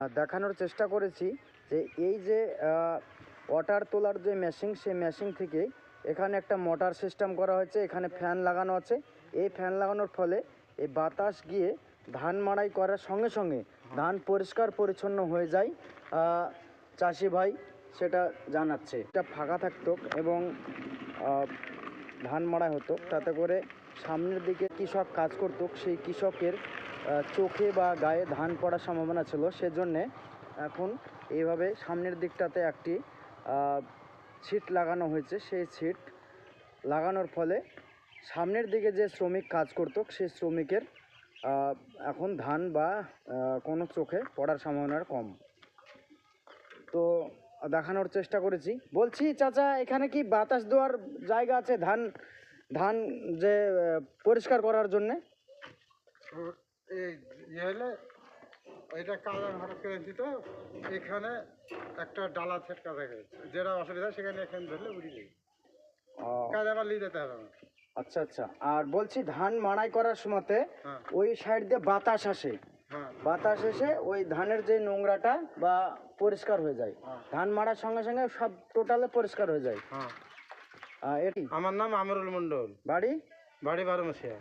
দেখানোর চেষ্টা করেছি যে এই যে ওয়াটার তোলার যে মেশিন সেই মেশিন থেকে এখানে একটা মোটর সিস্টেম করা হয়েছে, এখানে ফ্যান লাগানো আছে। এই ফ্যান লাগানোর ফলে এই বাতাস গিয়ে ধান মাড়াই করার সঙ্গে সঙ্গে ধান পরিষ্কার পরিচ্ছন্ন হয়ে যায়। চাষি ভাই সেটা জানাচ্ছে। এটা ফাঁকা থাকতো এবং ধান মাড়াই হতো। তাতে করে সামনের দিকে কৃষক কাজ করতো, সেই কৃষকের চোখে বা গায়ে ধান পড়ার সম্ভাবনা ছিল, সেজন্যে এখন এইভাবে সামনের দিকটাতে একটি ছিট লাগানো হয়েছে। সেই ছিট লাগানোর ফলে সামনের দিকে যে শ্রমিক কাজ করতো, সেই শ্রমিকের এখন ধান বা কোনো চোখে পড়ার সম্ভাবনা কম। তো দেখানোর চেষ্টা করেছি। বলছি, চাচা, এখানে কি বাতাস দেওয়ার জায়গা আছে ধান ধান যে পরিষ্কার করার জন্যে? তো এই ইয়ে হলে এটা কালার হঠাৎ করে দিত এখানে একটা ডালা ছেটকা থাকে যেটা অসুবিধা সেখানে এখানে ধরলে উড়ি যায় কাজ আবার নিয়ে যেতে হবে আচ্ছা আচ্ছা। আর বলছি ধান মাড়াই করার সময়তে হ্যাঁ। ওই সাইড দিয়ে বাতাস আসে। হ্যাঁ। বাতাস এসে ওই ধানের যে নোংরাটা বা পরিষ্কার হয়ে যায়। হ্যাঁ। ধান মারার সঙ্গে সঙ্গে সব টোটালে পরিষ্কার হয়ে যায়। এটি? আমার নাম আমরুল মন্ডল বাড়ি? বাড়ি বারো বারোমশিয়া